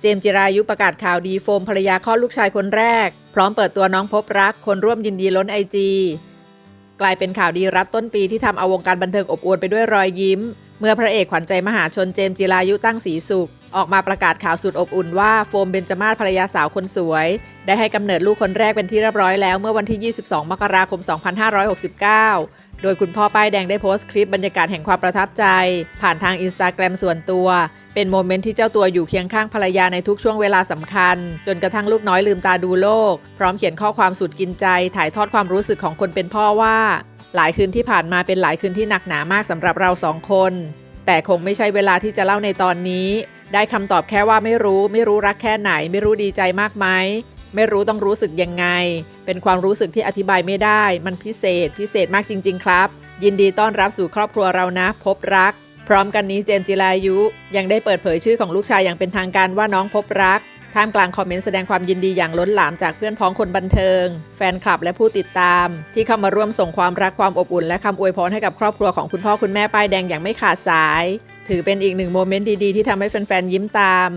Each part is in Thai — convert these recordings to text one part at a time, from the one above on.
เจมส์จิรายุประกาศข่าวดีโฟมภรรยาคลอดลูกชายคนแรก พร้อมเปิดตัวน้องพบรักคนร่วมยินดีล้นไอจีกลายเป็นข่าวดีรับต้นปีที่ทำเอาวงการบันเทิงอบอวลไปด้วยรอยยิ้ม เมื่อพระเอกขวัญใจมหาชนเจมส์จิรายุตั้งสีสุข ออกมาประกาศข่าวสุดอบอุ่นว่าโฟมเบญจมาศภรรยาสาวคนสวย ได้ให้กำเนิดลูกคนแรกเป็นที่เรียบร้อยแล้วเมื่อวันที่ 22 มกราคม 2569 โดยคุณพ่อป้ายแดงได้โพสต์คลิปบรรยากาศแห่งความประทับใจ ผ่านทางอินสตาแกรมส่วนตัว เป็นโมเมนต์ที่เจ้าตัวอยู่เคียงข้างภรรยาในทุกช่วงเวลาสำคัญ จนกระทั่งลูกน้อยลืมตาดูโลก พร้อมเขียนข้อความสุดกินใจ ถ่ายทอดความรู้สึกของคนเป็นพ่อว่า หลายคืนที่ผ่านมาเป็นหลายคืนที่หนักหนามากสำหรับเราสองคน แต่คงไม่ใช่เวลาที่จะเล่าในตอนนี้ ได้คำตอบแค่ว่าไม่รู้ ไม่รู้รักแค่ไหน ไม่รู้ดีใจมากไหม ไม่รู้ต้องรู้สึกยังไง เป็นความรู้สึกที่อธิบายไม่ได้ มันพิเศษ พิเศษมากจริง ๆ ครับ ยินดีต้อนรับสู่ครอบครัวเรานะ พบรัก พร้อมกันนี้เจมส์จิรายุ ยังได้เปิดเผยชื่อของลูกชายอย่างเป็นทางการว่าน้องพบรัก ท่ามกลางคอมเมนต์แสดงความยินดีอย่างล้นหลามจากเพื่อนพ้องคนบันเทิง แฟนคลับและผู้ติดตาม ที่เข้ามาร่วมส่งความรักความอบอุ่น และคำอวยพรให้กับครอบครัวของคุณพ่อคุณแม่ป้ายแดงอย่างไม่ขาดสาย ถือเป็นอีกหนึ่งโมเมนต์ดีๆที่ทำให้แฟนๆยิ้มตาม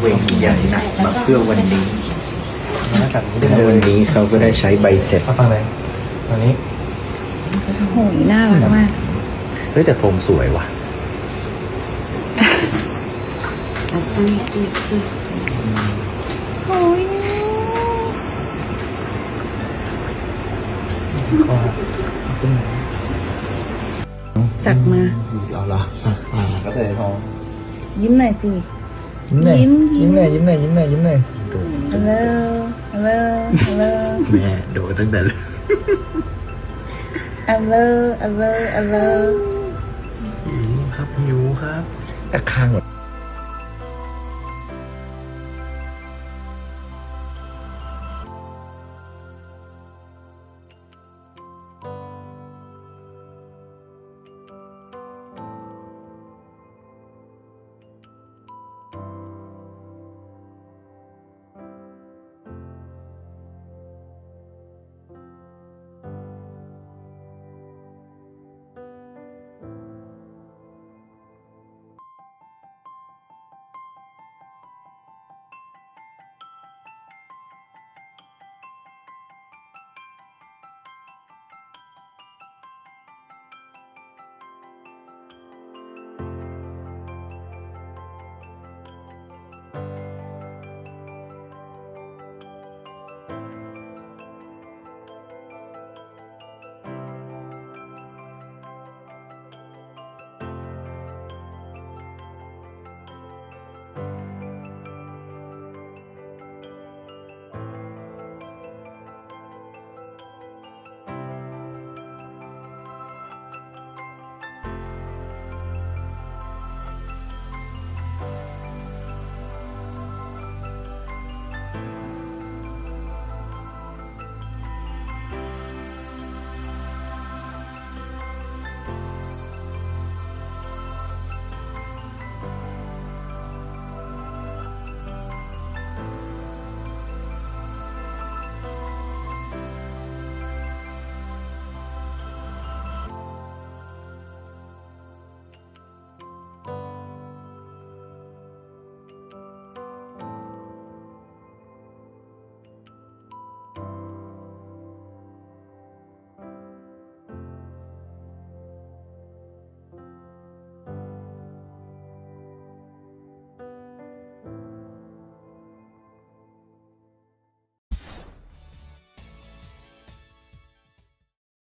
เวทีใหญ่หนักมาเพื่อวันนี้มาจากนี้ได้แล้วเลวันยนี้เขาก็ได้ใช้ใบเสร็จมาฟังเลยวันนี้โหยน่ารักมาก เฮ้ยแต่โฟมสวยว่ะโอ้ยก็ขึ้นสักมาเอาละสักมาก็เลยท้องยิ้มหน่อยสิ ยิ้มหน่อยยิ้มยิ้ยิ้มมหน่อยยิ้มหน่อยยิ้มหน่อยยิ้มหน่อยฮัลโหลฮัลโหลฮัลโหลแม่โดนตั้งแต่เลยฮัลโหลฮัลโหลฮัลโหลครับหิวครับแต่ข้างแบบ